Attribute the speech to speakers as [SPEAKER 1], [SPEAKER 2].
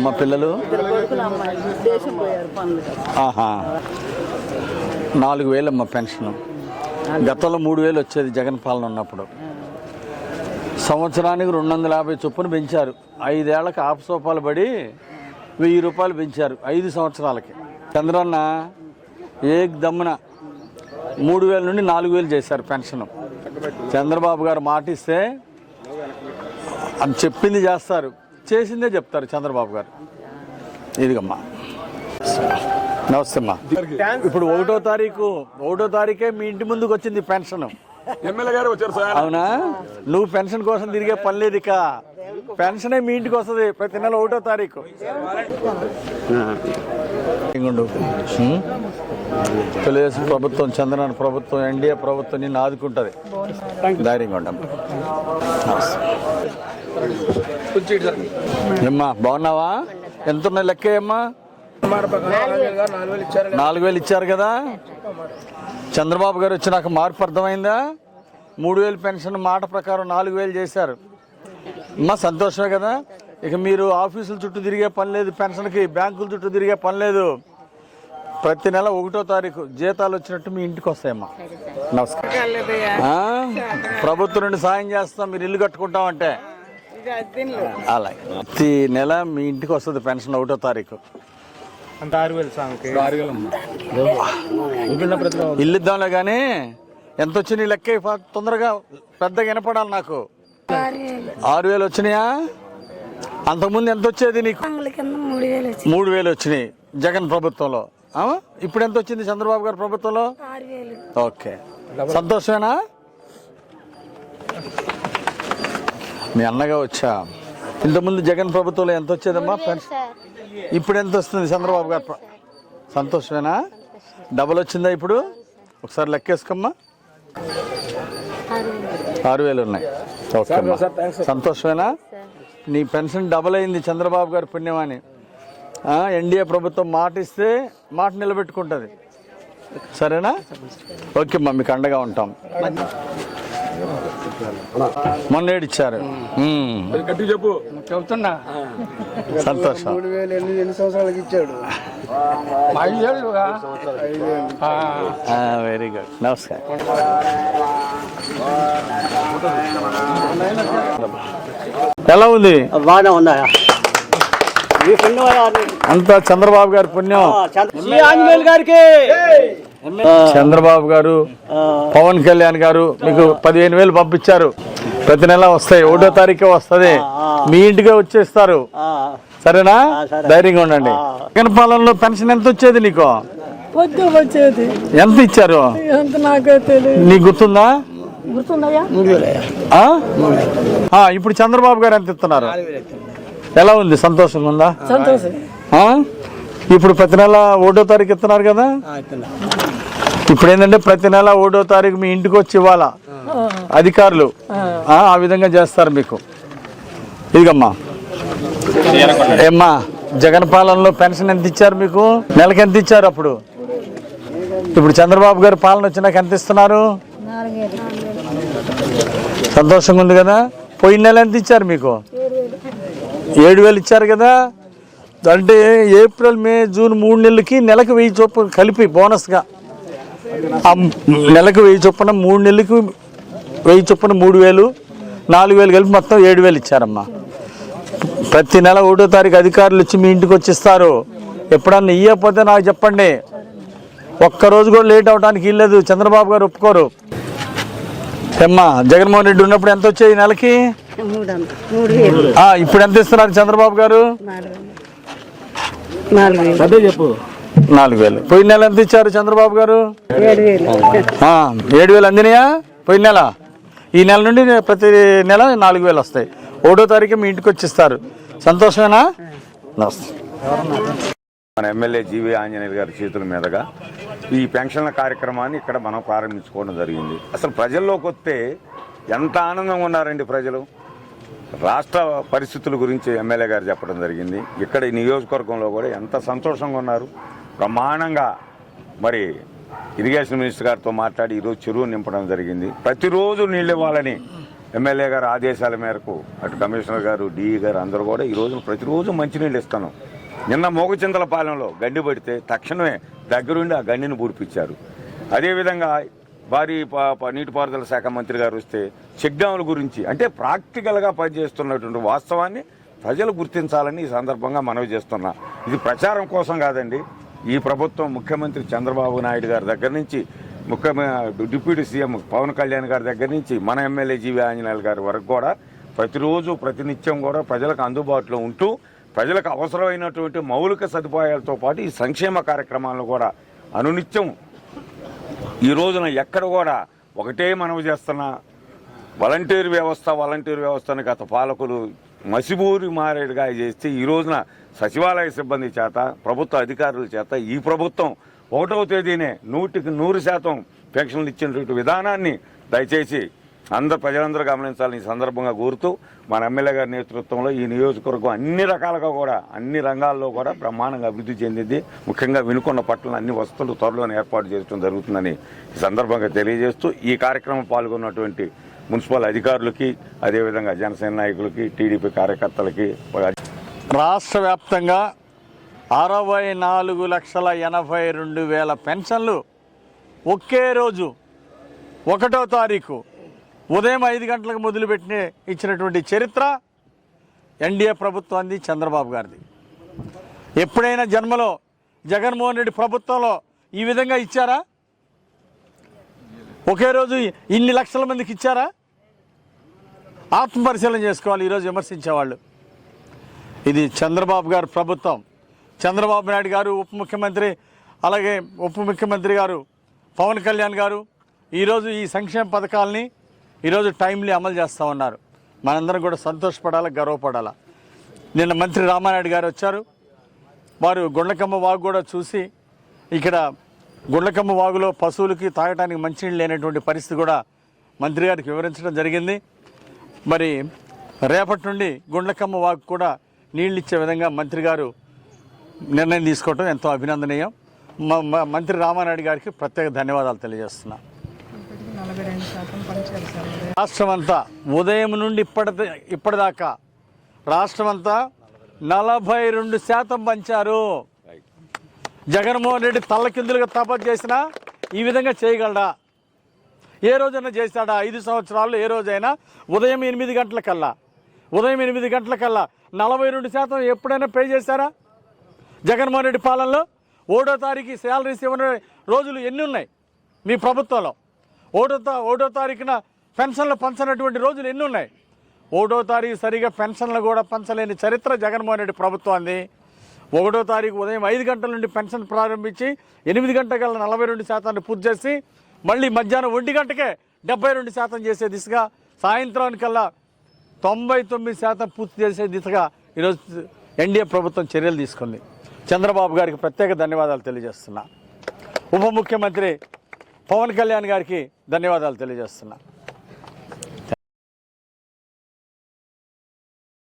[SPEAKER 1] అమ్మ పిల్లలు? ఆహా. నాలుగు వేలమ్మ పెన్షన్. గతంలో మూడు వేలు వచ్చేది జగన్ పాలన ఉన్నప్పుడు. సంవత్సరానికి రెండు వందల యాభై చొప్పున పెంచారు. ఐదేళ్ళకు ఆపసోపాలు పడి వెయ్యి రూపాయలు పెంచారు ఐదు సంవత్సరాలకి. చంద్రన్న ఏ దమ్మున మూడు వేల నుండి నాలుగు వేలు చేశారు పెన్షన్. చంద్రబాబు గారు మాటిస్తే అని చెప్పింది చేస్తారు. చేసిందే చెప్తారు చంద్రబాబు గారు. ఇదిగమ్మా. నమస్తే అమ్మా. ఇప్పుడు ఒకటో తారీఖు ఒకటో తారీఖే మీ ఇంటి ముందుకు వచ్చింది పెన్షన్.
[SPEAKER 2] ఎమ్మెల్యే గారు వచ్చారు సార్.
[SPEAKER 1] అవునా? నువ్వు పెన్షన్ కోసం తిరిగే పని లేదు ఇక. పెన్షనే మీ ఇంటికి వస్తుంది. ప్రతి నెల ఒకటో తారీఖు? తెలుగుదేశం ప్రభుత్వం చంద్రబాబు ప్రభుత్వం ఎన్డీఏ ప్రభుత్వం నిన్ను ఆదుకుంటుంది. ధైర్యంగా ఉండమ్మా ఏమ్మా బాగున్నావా? ఎంత ఉన్నాయి లెక్క ఏమ్మా నాలుగు వేలు. ఇచ్చారు. కదా? చంద్రబాబు గారు వచ్చినాక మార్పు అర్థమైందా? మూడు వేలు పెన్షన్ మాట ప్రకారం నాలుగు వేలు చేశారు. అమ్మా సంతోషమే కదా? ఇక మీరు ఆఫీసుల చుట్టూ తిరిగే పని లేదు పెన్షన్కి బ్యాంకుల చుట్టూ తిరిగే పని లేదు. ప్రతి నెల ఒకటో తారీఖు జీతాలు వచ్చినట్టు మీ ఇంటికి వస్తాయమ్మా. నమస్కారం. ఆ? ప్రభుత్వం నుండి సాయం చేస్తాం మీరు ఇల్లు కట్టుకుంటామంటే. అలాగే. ప్రతి నెల మీ ఇంటికి వస్తుంది పెన్షన్ ఒకటో తారీఖు.
[SPEAKER 3] అంత ఆరు వేలు సాంగ్కి
[SPEAKER 1] ఇల్లు ఇద్దాంలే కానీ ఎంత వచ్చినాయి లెక్క తొందరగా పెద్దగా వినపడాలి నాకు. ఆరు వేలు వచ్చినాయా? అంతకుముందు ఎంత వచ్చేది నీకు?
[SPEAKER 4] మూడు వేలు
[SPEAKER 1] వచ్చినాయి. జగన్ ప్రభుత్వంలో. ఆ? ఇప్పుడు ఎంత వచ్చింది చంద్రబాబు గారి ప్రభుత్వంలో? ఓకే. సంతోషమేనా? మీ అన్నగా వచ్చా. ఇంతకుముందు జగన్ ప్రభుత్వంలో ఎంత వచ్చేదమ్మా? పెన్షన్ ఇప్పుడు ఎంత వస్తుంది చంద్రబాబు గారు? సంతోషమేనా? డబుల్ వచ్చిందా ఇప్పుడు? ఒకసారి లెక్కేసుకోమ్మా. ఆరు వేలు ఉన్నాయి. ఓకే. సంతోషమేనా? నీ పెన్షన్ డబుల్ అయింది చంద్రబాబు గారి పుణ్యమని. ఆ, ఎన్డీఏ ప్రభుత్వం మాట ఇస్తే మాట నిలబెట్టుకుంటుంది. సరేనా? ఓకే అమ్మా మీకు అండగా ఉంటాం. మొన్న ఏడిచ్చారు.
[SPEAKER 2] చెప్పు.
[SPEAKER 3] చెబుతున్నా.
[SPEAKER 1] సంతోషం.
[SPEAKER 5] మూడు వేలు ఎన్ని ఎన్ని సంవత్సరాలకి ఇచ్చాడు.
[SPEAKER 3] ఐదేళ్ళుగా.
[SPEAKER 1] Very good. నమస్కారం. ఎలా ఉంది?
[SPEAKER 5] బాగానే ఫ్రెండ్
[SPEAKER 1] అంతా చంద్రబాబు గారి పుణ్యం.
[SPEAKER 5] ఆంజనేయులు గారికి.
[SPEAKER 1] చంద్రబాబు గారు పవన్ కళ్యాణ్ గారు మీకు పదిహేను వేలు పంపించారు. ప్రతి నెల వస్తాయి. ఒకటో తారీఖే వస్తుంది. మీ ఇంటికే వచ్చేస్తారు. సరేనా? ధైర్యంగా ఉండండి. జగన్ పాలనలో పెన్షన్ ఎంత వచ్చేది నీకు?
[SPEAKER 6] వచ్చేది.
[SPEAKER 1] ఎంత ఇచ్చారు?
[SPEAKER 6] ఎంత నాకే తెలియదు.
[SPEAKER 1] నీకు గుర్తుందా?
[SPEAKER 6] గుర్తుందయ్యా?
[SPEAKER 1] ఆ? ఆ, ఇప్పుడు చంద్రబాబు గారు ఎంత ఇస్తున్నారు. ఎలా ఉంది? సంతోషంగా ఉందా?
[SPEAKER 6] సంతోషం.
[SPEAKER 1] ఆ? ఇప్పుడు ప్రతి నెల ఒకటో తారీఖు ఇస్తున్నారు కదా? ఇప్పుడు ఏంటంటే ప్రతి నెల ఒకటో తారీఖు మీ ఇంటికి వచ్చి ఇవ్వాలా? అధికారులు? ఆ, ఆ విధంగా చేస్తారు మీకు. ఇదిగమ్మా. ఏమ్మా జగన్ పాలనలో పెన్షన్ ఎంత ఇచ్చారు మీకు? నెలకి ఎంత ఇచ్చారు అప్పుడు? ఇప్పుడు చంద్రబాబు గారి పాలన వచ్చినాక ఎంత ఇస్తున్నారు? సంతోషంగా ఉంది కదా? పోయిన నెల ఎంత ఇచ్చారు మీకు? ఏడు వేలు ఇచ్చారు కదా? అంటే ఏప్రిల్ మే జూన్ మూడు నెలలకి నెలకు వెయ్యి చొప్పున కలిపి బోనస్గా. ఆ నెలకు వెయ్యి చొప్పున మూడు నెలలకు వెయ్యి చొప్పున మూడు వేలు నాలుగు వేలు కలిపి మొత్తం ఏడు వేలు ఇచ్చారమ్మా. ప్రతి నెల ఒకటో తారీఖు అధికారులు వచ్చి మీ ఇంటికి వచ్చి ఇస్తారు ఎప్పుడన్నా ఇయ్యకపోతే నాకు చెప్పండి. ఒక్కరోజు కూడా లేట్ అవడానికి ఇల్లేదు చంద్రబాబు గారు ఒప్పుకోరు. ఏమ్మా జగన్మోహన్ రెడ్డి ఉన్నప్పుడు ఎంత వచ్చేది నెలకి? ఇప్పుడు ఎంత ఇస్తున్నారు చంద్రబాబు గారు
[SPEAKER 4] నాలుగు వేలు నాలుగు వేలు
[SPEAKER 1] అదే చెప్పు. నాలుగు వేలు. పోయిన నెల ఎంత ఇచ్చారు చంద్రబాబు గారు?
[SPEAKER 4] ఏడు వేలు.
[SPEAKER 1] అందినాయా? పోయిన నెల? ఈ నెల నుండి ప్రతి నెల నాలుగు వేలు వస్తాయి. ఒకటో తారీఖు మీ ఇంటికి వచ్చి ఇస్తారు సంతోషమేనా? నమస్తే.
[SPEAKER 7] మన ఎమ్మెల్యే జీవీ ఆంజనేయులు గారి చేతుల మీదుగా ఈ పెన్షన్ల కార్యక్రమాన్ని ఇక్కడ మనం ప్రారంభించుకోవడం జరిగింది. అసలు ప్రజల్లోకి వస్తే ఎంత ఆనందంగా ఉన్నారండి ప్రజలు? రాష్ట్ర పరిస్థితుల గురించి ఎమ్మెల్యే గారు చెప్పడం జరిగింది. ఇక్కడ ఈ నియోజకవర్గంలో కూడా ఎంత సంతోషంగా ఉన్నారు. ప్రమాణంగా మరి ఇరిగేషన్ మినిస్టర్ గారితో మాట్లాడి ఈరోజు చెరువు నింపడం జరిగింది. ప్రతిరోజు నీళ్ళు ఇవ్వాలని ఎమ్మెల్యే గారు ఆదేశాల మేరకు అటు కమిషనర్ గారు డిఈ గారు అందరూ కూడా ఈ ప్రతిరోజు మంచినీళ్ళు ఇస్తాను నిన్న మోగచింతలపాలెంలో గండి పడితే తక్షణమే దగ్గరుండి ఆ గండిని పూడిపించారు అదేవిధంగా భారీ నీటిపారుదల శాఖ మంత్రి గారు వస్తే చెక్ డ్యాముల గురించి అంటే ప్రాక్టికల్గా పనిచేస్తున్నటువంటి వాస్తవాన్ని ప్రజలు గుర్తించాలని ఈ సందర్భంగా మనవి చేస్తున్నా. ఇది ప్రచారం కోసం కాదండి. ఈ ప్రభుత్వం ముఖ్యమంత్రి చంద్రబాబు నాయుడు గారి దగ్గర నుంచి ముఖ్యమైన డిప్యూటీ సీఎం పవన్ కళ్యాణ్ గారి దగ్గర నుంచి మన ఎమ్మెల్యే జీవి ఆంజనేయులు గారి వరకు కూడా ప్రతిరోజు ప్రతినిత్యం కూడా ప్రజలకు అందుబాటులో ఉంటూ ప్రజలకు అవసరమైనటువంటి మౌలిక సదుపాయాలతో పాటు ఈ సంక్షేమ కార్యక్రమాలను కూడా అనునిత్యం ఈ రోజున ఎక్కడ కూడా ఒకటే మనవి చేస్తున్న వాలంటీర్ వ్యవస్థ వాలంటీర్ వ్యవస్థను గత పాలకులు మసిబూరి మారేడుగా చేస్తే ఈ రోజున సచివాలయ సిబ్బంది చేత ప్రభుత్వ అధికారుల చేత ఈ ప్రభుత్వం ఒకటవ తేదీనే నూటికి నూరు శాతం పెన్షన్లు ఇచ్చినటువంటి విధానాన్ని దయచేసి అందరు ప్రజలందరూ గమనించాలని ఈ సందర్భంగా కోరుతూ మన ఎమ్మెల్యే గారి నేతృత్వంలో ఈ నియోజకవర్గం అన్ని రకాలుగా కూడా అన్ని రంగాల్లో కూడా బ్రహ్మాండంగా అభివృద్ధి చెందింది. ముఖ్యంగా వినుకున్న పట్ల అన్ని వసతులు త్వరలోనే ఏర్పాటు చేయడం జరుగుతుందని ఈ సందర్భంగా తెలియజేస్తూ ఈ కార్యక్రమం పాల్గొన్నటువంటి మున్సిపల్ అధికారులకి అదేవిధంగా జనసేన నాయకులకి టీడీపీ కార్యకర్తలకి
[SPEAKER 1] రాష్ట్ర వ్యాప్తంగా అరవై నాలుగు లక్షల ఎనభై రెండు వేల పెన్షన్లు ఒకే రోజు ఒకటో తారీఖు ఉదయం ఐదు గంటలకు మొదలుపెట్టిన ఇచ్చినటువంటి చరిత్ర ఎన్డీఏ ప్రభుత్వాన్ని చంద్రబాబు గారిది. ఎప్పుడైనా జన్మలో జగన్మోహన్ రెడ్డి ప్రభుత్వంలో ఈ విధంగా ఇచ్చారా? ఒకే రోజు ఇన్ని లక్షల మందికి ఇచ్చారా? ఆత్మపరిశీలన చేసుకోవాలి ఈరోజు విమర్శించేవాళ్ళు. ఇది చంద్రబాబు గారు ప్రభుత్వం. చంద్రబాబు నాయుడు గారు ఉప ముఖ్యమంత్రి అలాగే ఉప ముఖ్యమంత్రి గారు పవన్ కళ్యాణ్ గారు ఈరోజు ఈ సంక్షేమ పథకాలని ఈరోజు టైంలీ అమలు చేస్తూ ఉన్నారు. మనందరం కూడా సంతోషపడాలా గర్వపడాలా? నిన్న మంత్రి రామానాయుడు గారు వచ్చారు. వారు గుండ్లకమ్మ వాగు కూడా చూసి ఇక్కడ గుండ్లకమ్మ వాగులో పశువులకి తాగడానికి మంచినీళ్ళు లేనటువంటి పరిస్థితి కూడా మంత్రి గారికి వివరించడం జరిగింది. మరి రేపటి నుండి గుండ్లకమ్మ వాగు కూడా నీళ్ళు ఇచ్చే విధంగా మంత్రి గారు నిర్ణయం తీసుకోవటం ఎంతో అభినందనీయం. మంత్రి రామానాయుడు గారికి ప్రత్యేక ధన్యవాదాలు తెలియజేస్తున్నా. రాష్ట్రం అంతా ఉదయం నుండి ఇప్పటి ఇప్పటిదాకా రాష్ట్రం అంతా నలభై రెండు శాతం పంచారు. జగన్మోహన్ రెడ్డి తల్లకిందులుగా తపస్సు చేసినా ఈ విధంగా చేయగలడా? ఏ రోజైనా చేశాడా? ఐదు సంవత్సరాలు ఏ రోజైనా? ఉదయం ఎనిమిది గంటలకల్లా ఉదయం ఎనిమిది గంటలకల్లా నలభై రెండు శాతం ఎప్పుడైనా పే చేశారా? జగన్మోహన్ రెడ్డి పాలనలో ఓడో తారీఖు శాలరీస్ ఇవ్వని రోజులు ఎన్ని ఉన్నాయి మీ ప్రభుత్వంలో? ఓడో తా ఓడో తారీఖున పెన్షన్లు పంచనటువంటి రోజులు ఎన్ని ఉన్నాయి ఒకటో తారీఖు సరిగా పెన్షన్లు కూడా పంచలేని చరిత్ర జగన్మోహన్ రెడ్డి ప్రభుత్వాన్ని. ఒకటో తారీఖు ఉదయం ఐదు గంటల నుండి పెన్షన్ ప్రారంభించి ఎనిమిది గంటల నలభై రెండు శాతాన్ని పూర్తి చేసి మళ్ళీ మధ్యాహ్నం ఒంటి గంటకే డెబ్బై రెండు శాతం చేసే దిశగా సాయంత్రానికల్లా తొంభై తొమ్మిది శాతం పూర్తి చేసే దిశగా ఈరోజు ఎన్డీఏ ప్రభుత్వం చర్యలు తీసుకుంది. చంద్రబాబు గారికి ప్రత్యేక ధన్యవాదాలు తెలియజేస్తున్నా. ఉప ముఖ్యమంత్రి పవన్ కళ్యాణ్ గారికి ధన్యవాదాలు తెలియజేస్తున్నాను